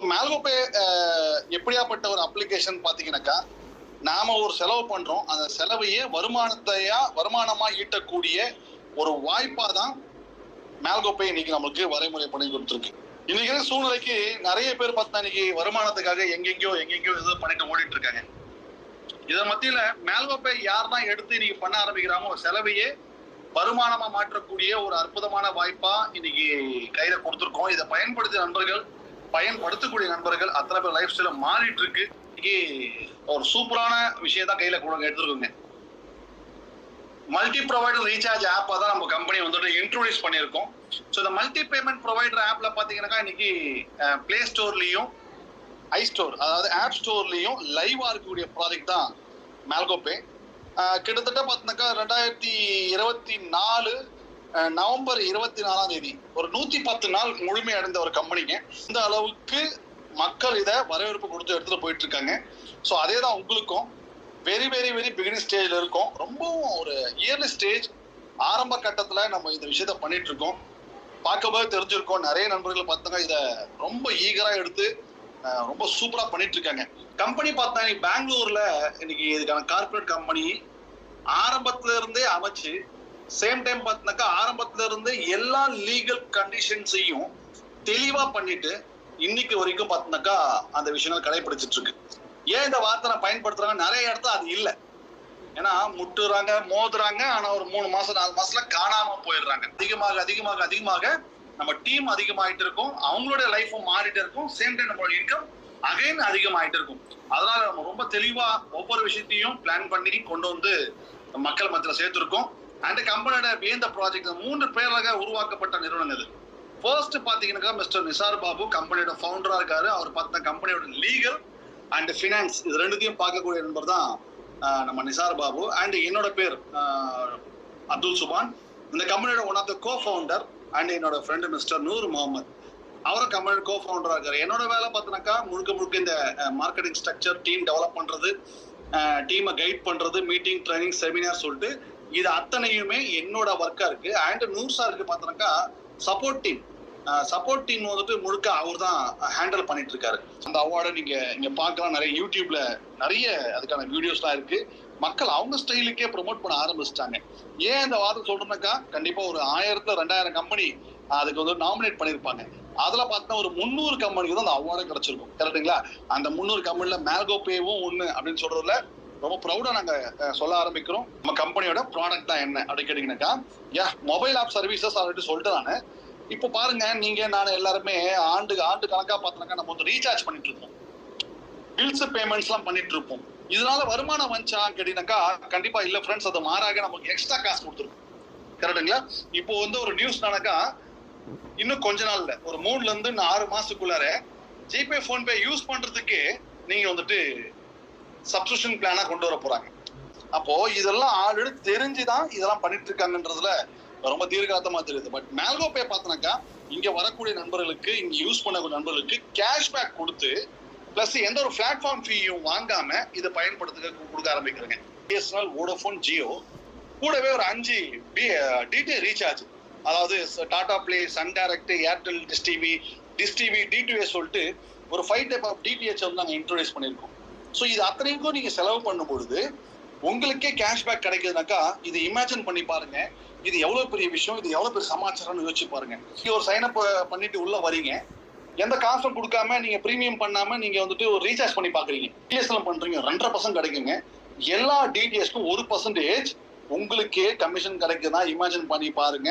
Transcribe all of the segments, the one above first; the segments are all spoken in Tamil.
மேல்கோப்பே எப்படியாப்பட்ட ஒரு அப்ளிகேஷன் பாத்தீங்கன்னாக்கா நாம ஒரு செலவு பண்றோம். அந்த செலவையே வருமானத்தையா வருமானமா ஈட்டக்கூடிய ஒரு வாய்ப்பா தான் மேல்கோப்பை இன்னைக்கு நம்மளுக்கு வரைமுறை பண்ணி கொடுத்துருக்கு. இன்னைக்கு சூழ்நிலைக்கு நிறைய பேர் பார்த்தா இன்னைக்கு வருமானத்துக்காக எங்கெங்கயோ எங்கெங்கயோ ஏதோ பண்ணிட்டு ஓடிட்டு இருக்காங்க இதன் மத்தியில மேல்கோப்பை யார் தான் எடுத்து இன்னைக்கு பண்ண ஆரம்பிக்கிறாமோ செலவையே வருமானமா மாற்றக்கூடிய ஒரு அற்புதமான வாய்ப்பா இன்னைக்கு கையில கொடுத்துருக்கோம். இதை பயன்படுத்திய நண்பர்கள் பயன்படுத்தக்கூடிய நண்பர்கள் அத்தனை பேர் லைஃப் ஸ்டைல மாறிட்டு இருக்கு இன்னைக்கு ஒரு சூப்பரான விஷயம் தான் கையில கொடுங்க எடுத்துருக்கோங்க. மல்டி ப்ரொவைடர் ரீசார்ஜ் ஆப்பா தான் நம்ம கம்பெனி வந்துட்டு இன்ட்ரோடியூஸ் பண்ணியிருக்கோம். ஸோ இந்த மல்டி பேமெண்ட் ப்ரொவைடர் ஆப்ல பாத்தீங்கன்னாக்கா இன்னைக்கு பிளே ஸ்டோர்லயும் ஐ ஸ்டோர் அதாவது ஆப் ஸ்டோர்லயும் லைவா இருக்கக்கூடிய ப்ராஜெக்ட் தான் மேல்கோபே கிட்டத்தட்ட பார்த்தீங்கன்னாக்கா ரெண்டாயிரத்தி இருபத்தி நாலு நவம்பர் இருபத்தி நாலாம் தேதி ஒரு நூத்தி பத்து நாள் முழுமை அடைந்த ஒரு கம்பெனிங்க. இந்த அளவுக்கு மக்கள் இதை வரவேற்பு கொடுத்து எடுத்துட்டு போயிட்டு இருக்காங்க ஸோ அதே தான் உங்களுக்கும் வெரி வெரி வெரி பிகினிங் ஸ்டேஜ்ல இருக்கும். ரொம்பவும் ஒரு இயர்லி ஸ்டேஜ் ஆரம்ப கட்டத்துல நம்ம இந்த விஷயத்த பண்ணிட்டு இருக்கோம் பார்க்கும்போது தெரிஞ்சிருக்கோம். நிறைய நண்பர்கள் பார்த்தாங்க. இதை ரொம்ப ஈகரா எடுத்து ரொம்ப சூப்பரா பண்ணிட்டு இருக்காங்க கம்பெனி பார்த்தா இன்னைக்கு பெங்களூர்ல இன்னைக்கு இதுக்கான கார்பரேட் கம்பெனி ஆரம்பத்துல இருந்தே அமைச்சு சேம் டைம் பார்த்தினாக்கா ஆரம்பத்துல இருந்து எல்லா லீகல் கண்டிஷன்ஸையும் தெளிவா பண்ணிட்டு இன்னைக்கு வரைக்கும் பார்த்தினாக்கா அந்த விஷயங்கள் கடைபிடிச்சிட்டு இருக்கு ஏன் இந்த வார்த்தை நான் பயன்படுத்துறாங்க நிறைய இடத்துல அது இல்லை. ஏன்னா முட்டுறாங்க மோதுறாங்க ஆனா ஒரு மூணு மாசம் நாலு மாசத்துல காணாம போயிடுறாங்க. அதிகமாக அதிகமாக அதிகமாக நம்ம டீம் அதிகமாயிட்டு இருக்கும். அவங்களுடைய லைஃபும் மாறிட்டு இருக்கும். சேம் டைம் நம்மளோட இன்கம் அகைன் அதிகமாயிட்டு இருக்கும். அதனால நம்ம ரொம்ப தெளிவா ஒவ்வொரு விஷயத்தையும் பிளான் பண்ணி கொண்டு வந்து மக்கள் மத்தியில சேர்த்துருக்கோம். அந்த கம்பெனியோட வியந்த ப்ராஜெக்ட் மூன்று பேராக உருவாக்கப்பட்ட நிறுவனம் இது ஃபர்ஸ்ட் பாத்தீங்கன்னாக்கா மிஸ்டர் நிசார் பாபு கம்பெனியோட ஃபவுண்டரா இருக்காரு. அவர் பார்த்த கம்பெனியோட லீகல் அண்ட் ஃபினான்ஸ் இது ரெண்டுத்தையும் பார்க்கக்கூடிய நண்பர் தான் நம்ம நிசார் பாபு. அண்ட் என்னோட பேர் அப்துல் சுபான். இந்த கம்பெனியோட one of the cofounder and என்னோட ஃப்ரெண்டு மிஸ்டர் நூர் முகமது. அவரும் கம்பெனியோட கோ ஃபவுண்டராக இருக்காரு. என்னோட வேலை பார்த்தினாக்கா முழுக்க முழுக்க இந்த மார்க்கெட்டிங் ஸ்ட்ரக்சர் டீம் டெவலப் பண்றது டீமை கைட் பண்றது மீட்டிங் ட்ரைனிங் செமினார் சொல்லிட்டு இது அத்தனையுமே என்னோட ஒர்க்கா இருக்கு. அண்ட் நூர் சாருக்கு பார்த்தோம்னாக்கா சப்போர்ட் டீம் சப்போர்ட் டீம் வந்துட்டு முழுக்க அவர் தான் ஹேண்டில் பண்ணிட்டு இருக்காரு அந்த அவார்டை நீங்க இங்க பார்க்கலாம். நிறைய யூடியூப்ல நிறைய அதுக்கான வீடியோஸ்லாம் இருக்கு. மக்கள் அவங்க ஸ்டைலுக்கே ப்ரோமோட் பண்ண ஆரம்பிச்சிட்டாங்க. ஏன் இந்த வார்த்தை சொல்றேன்னாக்கா கண்டிப்பா ஒரு ஆயிரத்துல ரெண்டாயிரம் கம்பெனி அதுக்கு வந்து நாமினேட் பண்ணிருப்பாங்க. அதுல பார்த்தா ஒரு முந்நூறு கம்பெனிக்கு தான் அந்த அவார்டு கிடைச்சிருக்கும். கரெக்டுங்களா அந்த முந்நூறு கம்பெனில மேல்கோப்பேவும் ஒண்ணு அப்படின்னு சொல்றதுல ரொம்ப ப்ரௌடா நாங்க சொல்ல ஆரம்பிக்கிறோம். நம்ம கம்பெனியோட ப்ராடக்ட் தான் என்ன அப்படி கேட்டீங்கன்னாக்கா yeah mobile app services already சொல்லிட்டு நானு. இப்போ பாருங்க நீங்க நான் எல்லாருமே ஆண்டு ஆண்டு கணக்கா பார்த்தனாக்கா நம்ம வந்து ரீசார்ஜ் பண்ணிட்டு இருக்கோம். பில்ஸ் பேமெண்ட்ஸ் எல்லாம் பண்ணிட்டு இருப்போம். இதனால வருமானம் வந்துச்சா கேட்டீங்கன்னாக்கா கண்டிப்பா இல்ல ஃப்ரெண்ட்ஸ் அது மாறாக நமக்கு எக்ஸ்ட்ரா காசு கொடுத்துருக்கும் கரெக்டுங்களா இப்போ வந்து ஒரு நியூஸ் நடக்கா இன்னும் கொஞ்ச நாள்ல ஒரு மூணுல இருந்து இன்னும் ஆறு மாசத்துக்குள்ளார ஜிபே போன்பே யூஸ் பண்றதுக்கு நீங்க வந்துட்டு சப்ஸ்கிரிப்ஷன் பிளானா கொண்டு வர போறாங்க. அப்போ இதெல்லாம் ஆல்ரெடி தெரிஞ்சுதான் இதெல்லாம் பண்ணிட்டு இருக்காங்கன்றதுல ரொம்ப தீர்க்காத்தமா தெரியுது. பட் மேல்கோ பே பார்த்தனாக்கா இங்க வரக்கூடிய நண்பர்களுக்கு இங்க யூஸ் பண்ணக்கூடிய நண்பர்களுக்கு கேஷ்பேக் கொடுத்து பிளஸ் எந்த ஒரு பிளாட்ஃபார்ம் ஃபீயும் வாங்காம இதை பயன்படுத்த கொடுக்க ஆரம்பிக்கிறாங்க. பிஎஸ்என்எல் வோடோஃபோன் ஜியோ கூடவே ஒரு அஞ்சு டிடி ரீசார்ஜ் அதாவது Tata Play Sun Direct Airtel dish TV dish TV DTH சொல்லிட்டு ஒரு ஃபைவ் டைப் ஆஃப் டிடிஎச் வந்து நாங்கள் இன்ட்ரோடியூஸ் பண்ணியிருக்கோம். ஸோ இது அத்தனைக்கும் நீங்க செலவு பண்ணும் பொழுது உங்களுக்கே கேஷ்பேக் கிடைக்குதுனாக்கா இது இமேஜின் பண்ணி பாருங்க. இது எவ்வளவு பெரிய விஷயம் இது எவ்வளவு பெரிய சமாச்சாரம்னு யோசிச்சு பாருங்க. நீங்க ஒரு சைன் அப் பண்ணிட்டு உள்ள வரீங்க. எந்த காசும் கொடுக்காம நீங்க பிரீமியம் பண்ணாம நீங்க வந்துட்டு ஒரு ரீசார்ஜ் பண்ணி பாக்குறீங்க. டிஎஸ்எல் பண்றீங்க. ரெண்டரை பர்சன்ட் கிடைக்குங்க. எல்லா டிடிஎஸ்க்கும் ஒரு பர்சன்டேஜ் உங்களுக்கே கமிஷன் கிடைக்குதா இமேஜின் பண்ணி பாருங்க.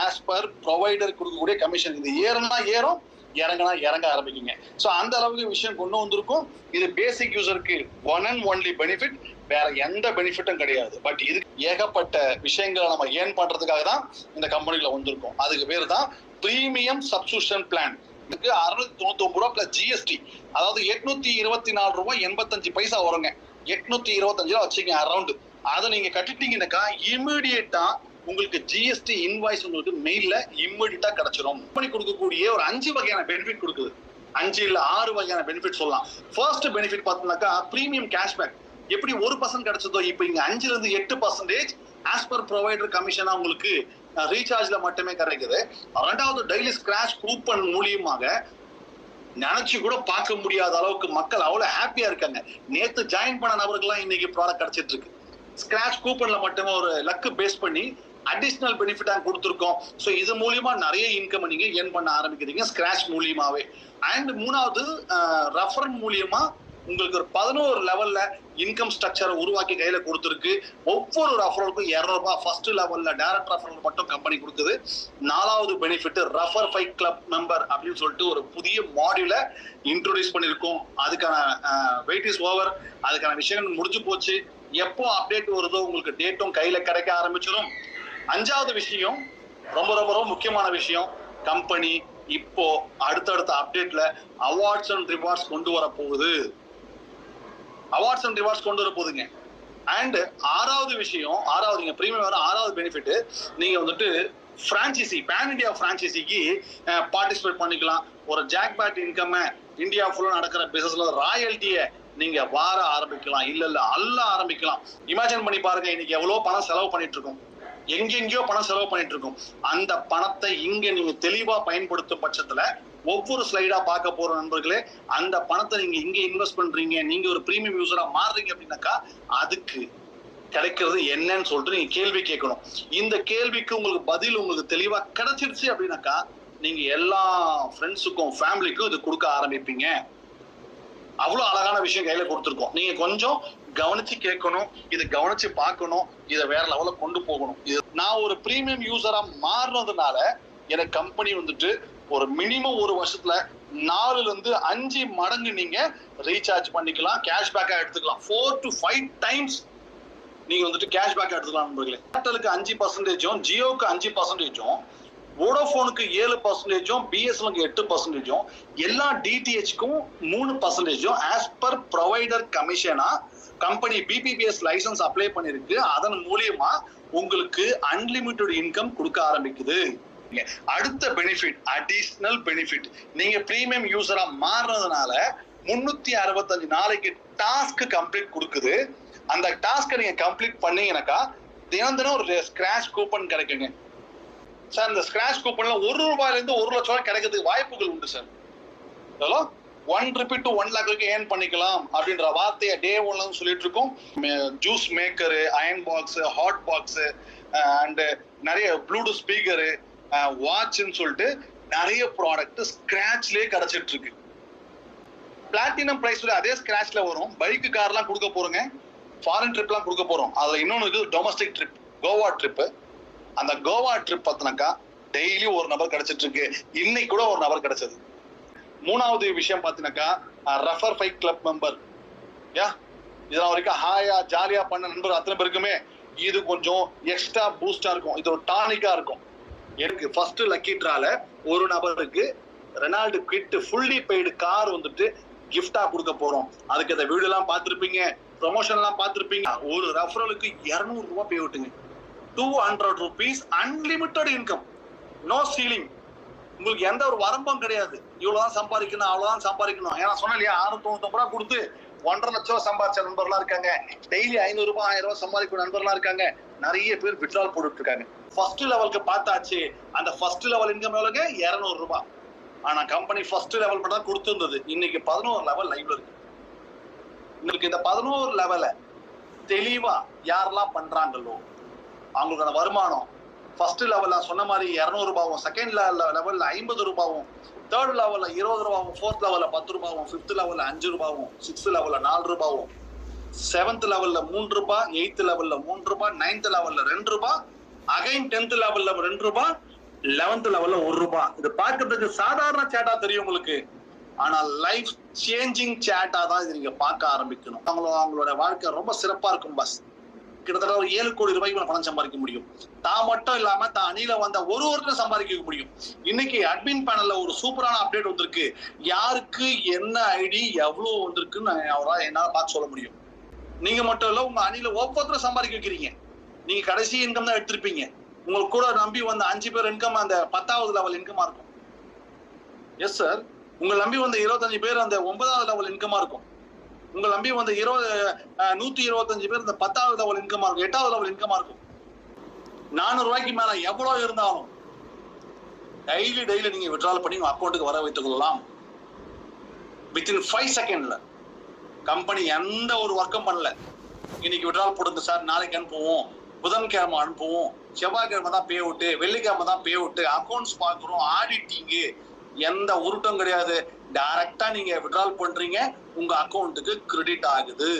ஆஸ் பர் ப்ரொவைடர் கொடுக்கக்கூடிய கமிஷன் இது ஏறும்னா ஏறும் இறங்கினா இறங்க ஆரம்பிக்குங்க. ஸோ அந்த அளவுக்கு விஷயம் கொண்டு வந்திருக்கும். இது பேசிக் யூசருக்கு ஒன் அண்ட் ஒன்லி பெனிஃபிட் வேற எந்த பெனிஃபிட்டும் கிடையாது. பட் இது ஏகப்பட்ட விஷயங்களை நம்ம ஏன் பண்றதுக்காக தான் இந்த கம்பெனில வந்திருக்கோம். அதுக்கு பேர் தான் ப்ரீமியம் சப்ஸ்கிரிப்ஷன் பிளான் இதுக்கு அறுநூத்தி தொண்ணூத்தி ஒன்பது ரூபா பிளஸ் ஜிஎஸ்டி அதாவது எட்நூத்தி இருபத்தி நாலு ரூபாய் எண்பத்தஞ்சு பைசா வருங்க. எட்நூத்தி இருபத்தஞ்சு ரூபா வச்சுங்க அரௌண்ட் அதை நீங்க கட்டிட்டீங்கன்னாக்கா இமீடியட்டா உங்களுக்கு ஜிஎஸ்டி இன்வாய்ஸ் உங்களுக்கு மெயில்ல இம்மிடியா கிடைச்சிரும். பண்ணி கொடுக்கக்கூடிய ஒரு அஞ்சு வகையான பெனிஃபிட் கொடுக்குது. அஞ்சு இல்ல ஆறு வகையான பெனிஃபிட் சொல்லலாம். ஃபர்ஸ்ட் பெனிஃபிட் பார்த்தோம்னாக்கா ப்ரீமியம் கேஷ்பேக் எப்படி ஒரு பர்சன்ட் கிடைச்சதோ இப்போ இங்க அஞ்சுல இருந்து எட்டு பர்சன்டேஜ் ஆஸ் பர் ப்ரொவைடர் கமிஷனா உங்களுக்கு ரீசார்ஜ்ல மட்டுமே கிடைக்குது. ரெண்டாவது டெய்லி ஸ்கிராச் கூப்பன் மூலியமாக நினைச்சு கூட பார்க்க முடியாத அளவுக்கு மக்கள் அவ்வளவு ஹாப்பியா இருக்காங்க. நேத்து ஜாயின் பண்ண நபர்கள்லாம் இன்னைக்கு ப்ராடக்ட் கிடைச்சிட்டு இருக்கு. ஸ்கிராச் கூப்பன்ல மட்டுமே ஒரு லக்கு பேஸ் பண்ணி அடிஷ்னல் பெனிஃபிட் நாங்கள் கொடுத்துருக்கோம். ஸோ இது மூலியமா நிறைய இன்கம் நீங்க ஏர்ன் பண்ண ஆரம்பிக்கிறீங்க ஸ்கிராச் மூலியமாவே. அண்ட் மூணாவது ரெஃபர் மூலியமா உங்களுக்கு ஒரு பதினோரு லெவல்ல இன்கம் ஸ்ட்ரக்சரை உருவாக்கி கையில கொடுத்துருக்கு. ஒவ்வொரு ரெஃபரலுக்கும் இரநூறுபா ஃபர்ஸ்ட் லெவல்ல டைரக்ட் ரெஃபரல் மட்டும் கம்பெனி கொடுக்குது. நாலாவது benefit refer five club member அப்படின்னு சொல்லிட்டு ஒரு புதிய மாடியூல இன்ட்ரோடியூஸ் பண்ணியிருக்கோம். அதுக்கான வெயிட் இஸ் ஓவர் அதுக்கான விஷயங்கள் முடிஞ்சு போச்சு. எப்போ அப்டேட் வருதோ உங்களுக்கு டேட்டும் கையில கிடைக்க ஆரம்பிச்சிடும் அஞ்சாவது விஷயம் ரொம்ப ரொம்ப ரொம்ப முக்கியமான விஷயம் கம்பெனி இப்போ அடுத்தடுத்த அப்டேட்ல அவார்ட்ஸ் அண்ட் ரிவார்ட்ஸ் கொண்டு வர போகுது. அவார்ட்ஸ் அண்ட் ரிவார்ட்ஸ் கொண்டு வர போகுதுங்க. அண்ட் ஆறாவது விஷயம் ஆறாவது நீங்க பிரீமியம் வர ஆறாவது பெனிஃபிட் நீங்க வந்துட்டு பிரான்ச்சைசி பேன் இண்டியா பிரான்ச்சைசிக்கு பார்ட்டிசிபேட் பண்ணிக்கலாம். ஒரு ஜாக் பேட் இன்கம் இந்தியா ஃபுல்லாக நடக்கிற பிசினஸ்ல ராயல்ட்டியை நீங்க வார ஆரம்பிக்கலாம். இல்ல இல்ல அல்ல ஆரம்பிக்கலாம். இமேஜின் பண்ணி பாருங்க இன்னைக்கு எவ்வளவு பணம் செலவு பண்ணிட்டு இருக்கோம் எங்கெங்கயோ பணம் செலவு பண்ணிட்டு இருக்கோம் அந்த பணத்தை இங்க நீங்க தெளிவா பயன்படுத்தும் பட்சத்துல ஒவ்வொரு ஸ்லைடா பார்க்க போற நண்பர்களே அந்த பணத்தை நீங்க இங்க இன்வெஸ்ட் பண்றீங்க நீங்க ஒரு பிரீமியம் யூசரா மாறுறீங்க அப்படின்னாக்கா அதுக்கு கிடைக்கிறது என்னன்னு சொல்லிட்டு நீங்க கேள்வி கேட்கணும். இந்த கேள்விக்கு உங்களுக்கு பதில் உங்களுக்கு தெளிவா கிடைச்சிருச்சு அப்படின்னாக்கா நீங்க எல்லா ஃப்ரெண்ட்ஸுக்கும் ஃபேமிலிக்கும் இது கொடுக்க ஆரம்பிப்பீங்க. அவ்வளவு அழகான விஷயம் கையில கொடுத்துருக்கோம். நீங்க கொஞ்சம் கவனிச்சு கேட்கணும் இதை கவனிச்சு பார்க்கணும் இதை வேற லெவல கொண்டு போகணும். இது நான் ஒரு பிரீமியம் யூசரா மாறினதுனால எனக்கு கம்பெனி வந்துட்டு ஒரு மினிமம் ஒரு வருஷத்துல நாலுல இருந்து அஞ்சு மடங்கு நீங்க ரீசார்ஜ் பண்ணிக்கலாம் கேஷ்பேக்கா எடுத்துக்கலாம். ஃபோர் டு ஃபைவ் டைம்ஸ் நீங்க வந்துட்டு கேஷ்பேக் எடுத்துக்கலாம் நண்பர்களே. ஏர்டெலுக்கு அஞ்சு பர்சன்டேஜும் ஜியோக்கு அஞ்சு பர்சன்டேஜும் வோடோஃபோனுக்கு ஏழு பர்சன்டேஜும் பிஎஸ்என்எலுக்கு எட்டு பர்சன்டேஜும் எல்லா டிடிஹெச்க்கும் மூணு பர்சன்டேஜும் ஆஸ் பர் ப்ரொவைடர் கமிஷனா கம்பெனி பிபிபிஎஸ் லைசன்ஸ் அப்ளை பண்ணிருக்கு. அதன் மூலியமா உங்களுக்கு அன்லிமிட்டட் இன்கம் கொடுக்க ஆரம்பிக்குது. அடுத்த பெனிஃபிட் அடிஷனல் பெனிஃபிட் நீங்க பிரீமியம் யூசரா மாறுறதுனால முன்னூத்தி அறுபத்தஞ்சு நாளைக்கு டாஸ்க் கம்ப்ளீட் கொடுக்குது. அந்த டாஸ்க்கை நீங்க கம்ப்ளீட் பண்ணீங்கன்னாக்கா தினம் தினம் ஒரு ஸ்கிராச் கூப்பன் கிடைக்குங்க. சார் இந்த ஸ்கிராச் கூப்பன்ல ஒரு ரூபாயிலேருந்து ஒரு லட்ச ரூபாய் கிடைக்கிறதுக்கு வாய்ப்புகள் உண்டு sir. Hello? One rupee to one lakh வரைக்கும் ஏர்ன் பண்ணிக்கலாம் அப்படின்ற வார்த்தையை டே ஒன்ல சொல்லிட்டு இருக்கோம். Juice maker iron box hot box and நிறைய ப்ளூடூத் ஸ்பீக்கரு வாட்ச்னு சொல்லிட்டு நிறைய ப்ராடக்ட் ஸ்கிராச்லேயே கிடைச்சிட்டு இருக்கு. பிளாட்டினம் பிரைஸ்ல அதே ஸ்கிராச்ல வரும். பைக்கு கார்லாம் கொடுக்க போறோங்க. ஃபாரின் ட்ரிப்லாம் கொடுக்க போறோம். அதுல இன்னொன்னு இருக்குது டொமஸ்டிக் ட்ரிப் கோவா ட்ரிப்பு அந்த கோவா ட்ரிப் பார்த்தினாக்கா டெய்லி ஒரு நபர் கிடைச்சிட்டு இருக்கு இன்னைக்கு கூட ஒரு நபர் கிடைச்சது. மூணாவது விஷயம் பார்த்தீங்கன்னாக்கா ரெஃபர் ஃபைவ் கிளப் மெம்பர் யா? இதெல்லாம் வரைக்கும் ஹாயா ஜாலியா பண்ண நண்பர் அத்தனை பேருக்குமே இது கொஞ்சம் எக்ஸ்ட்ரா பூஸ்டா இருக்கும். இது ஒரு டானிக்கா இருக்கும். எனக்கு ஃபர்ஸ்ட் லக்கி ட்ரால ஒரு நபருக்கு Renault Kwid fully paid car வந்துட்டு கிஃப்டா கொடுக்க போறோம். அதுக்கு அந்த வீடு எல்லாம் பார்த்திருப்பீங்க ப்ரொமோஷன் எல்லாம் பார்த்திருப்பீங்க. ஒரு ரெஃபரலுக்கு இருநூறு ரூபாய் பே விட்டுங்க two hundred rupees unlimited income no ceiling உங்களுக்கு எந்த ஒரு வரம்பும் கிடையாது. இவ்வளவுதான் சம்பாதிக்கணும் அவ்வளவுதான் சம்பாதிக்கணும். ஏன்னா சொன்ன இல்லையா ஆறுநூத்தி தொண்ணூத்தி ரூபாய் கொடுத்து ஒன்றரை லட்சம் சம்பாதிச்ச நண்பர்களா இருக்காங்க. டெய்லி ஐநூறு ரூபாய் ஆயிரம் ரூபாய் சம்பாதிக்கும் நண்பர்களா இருக்காங்க. நிறைய பேர் விட்ரால் போட்டுட்டு இருக்காங்க ஃபர்ஸ்ட் லெவலுக்கு பார்த்தாச்சு. அந்த ஃபர்ஸ்ட் லெவல் இன்கம் எவ்வளவுங்க? இருநூறு ரூபாய். ஆனா கம்பெனி ஃபர்ஸ்ட் லெவல் மட்டும் தான் கொடுத்துருந்தது. இன்னைக்கு பதினோரு லெவல் லைவ்ல இருக்கு. இன்னைக்கு இந்த பதினோரு லெவல தெளிவா யாரெல்லாம் பண்றாங்களோ அவங்களுக்கான வருமானம் ஃபர்ஸ்ட் லெவல்ல சொன்ன மாதிரி இரநூறு ரூபாவும் செகண்ட் லெவல்ல ஐம்பது ரூபாவும் தேர்ட் லெவல்ல இருபது ரூபாவும் ஃபோர்த் லெவல்ல பத்து ரூபாவும் ஃபிஃப்த் லெவல்ல அஞ்சு ரூபாவும் சிக்ஸ்த் லெவல்ல நாலு ரூபாவும் செவன்த் லெவல்ல மூன்று ரூபாய் எயித்து லெவல்ல மூன்று ரூபாய் நைன்த் லெவல்ல ரெண்டு ரூபாய் அகைன் டென்த் லெவல்ல ரெண்டு ரூபாய் லெவன்த் லெவல்ல ஒரு ரூபாய் இது பார்க்கறதுக்கு சாதாரண சேட்டா தெரியும் உங்களுக்கு ஆனா லைஃப் சேஞ்சிங் சேட்டா தான் இது நீங்க பார்க்க ஆரம்பிக்கணும் அவங்களோட அவங்களோட வாழ்க்கை ரொம்ப சிறப்பா இருக்கும் பஸ் கிட்டத்தட்ட ஒரு ஏழு கோடி ரூபாய்க்கு மேல பணம் சம்பாதிக்க முடியும். தான் மட்டும் இல்லாம தான் அணியில வந்த ஒரு ஒருத்தரும் சம்பாதிக்க முடியும். இன்னைக்கு அட்மின் பேனல்ல ஒரு சூப்பரான அப்டேட் வந்திருக்கு. யாருக்கு என்ன ஐடி எவ்வளவு வந்திருக்குன்னு அவரால் என்னால பார்த்து சொல்ல முடியும். நீங்க மட்டும் இல்ல உங்க அணியில ஒவ்வொருத்தரும் சம்பாதிக்க வைக்கிறீங்க. நீங்க கடைசி இன்கம் தான் எடுத்திருப்பீங்க. உங்களுக்கு கூட நம்பி வந்த அஞ்சு பேர் இன்கம் அந்த பத்தாவது லெவல் இன்கமா இருக்கும். எஸ் சார் உங்களை நம்பி வந்த இருபத்தஞ்சு பேர் அந்த ஒன்பதாவது லெவல் இன்கமா இருக்கும். உங்களை நம்பி வந்த இருபது நூத்தி இருபத்தஞ்சு பேர் இந்த பத்தாவது லெவல் இன்கமா இருக்கும் எட்டாவது லெவல் இன்கமா இருக்கும். நானூறு ரூபாய்க்கு மேல எவ்வளவு இருந்தாலும் டெய்லி டெய்லி நீங்க விட்ரால் பண்ணி உங்க அக்கௌண்ட்டுக்கு வர வைத்துக் கொள்ளலாம். வித்தின் ஃபைவ் செகண்ட்ல கம்பெனி எந்த ஒரு ஒர்க்கும் பண்ணல. இன்னைக்கு விட்ரால் போடுங்க சார் நாளைக்கு அனுப்புவோம். புதன்கிழமை அனுப்புவோம். செவ்வாய்க்கிழமை தான் பே அவுட்டு வெள்ளிக்கிழமை தான் பே அவுட்டு அக்கௌண்ட்ஸ் பார்க்குறோம் ஆடிட்டிங்கு எந்த உருட்டும் கிடையாது. டைரக்டா நீங்க விட்ரால் பண்றீங்க. உங்க அக்கௌண்ட்டுக்கு கிரெடிட் ஆகுது.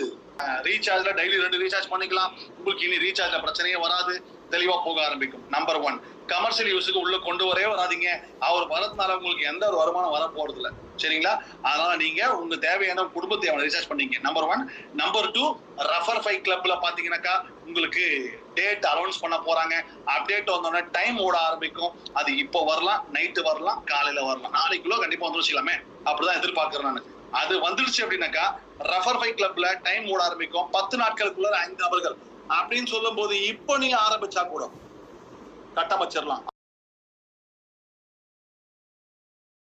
ரீசார்ஜ்ல டெய்லி ரெண்டு ரீசார்ஜ் பண்ணிக்கலாம். உங்களுக்கு இனி ரீசார்ஜ்ல பிரச்சனையே வராது. தெளிவா போக ஆரம்பிக்கும். நம்பர் ஒன் கமர்ஷியல் யூஸுக்கு உள்ள கொண்டு வரவே வராதீங்க. அவர் வரதுனால உங்களுக்கு எந்த ஒரு வருமானம் வர போறது இல்ல சரிங்களா? அதனால நீங்க உங்க தேவையான குடும்ப தேவை ரீசார்ஜ் பண்ணீங்க. Number one number two refer five கிளப்ல பாத்தீங்கன்னாக்கா உங்களுக்கு டேட் அனௌன்ஸ் பண்ண போறாங்க. அப்டேட் வந்தோடனே டைம் ஓட ஆரம்பிக்கும். அது இப்போ வரலாம் நைட்டு வரலாம் காலையில வரலாம். நாளைக்குள்ள கண்டிப்பா வந்துருச்சுலாமே. அப்படிதான் எதிர்பார்க்கிறேன் நான். அது வந்துருச்சு அப்படின்னாக்கா ரெஃபர் ஃபை கிளப்ல டைம் ஓட ஆரம்பிக்கும். பத்து நாட்களுக்குள்ள ஐந்து நபர்கள். அப்படின்னு சொல்லும் போது இப்போ நீங்க ஆரம்பிச்சா கூட கட்டமைச்சிடலாம்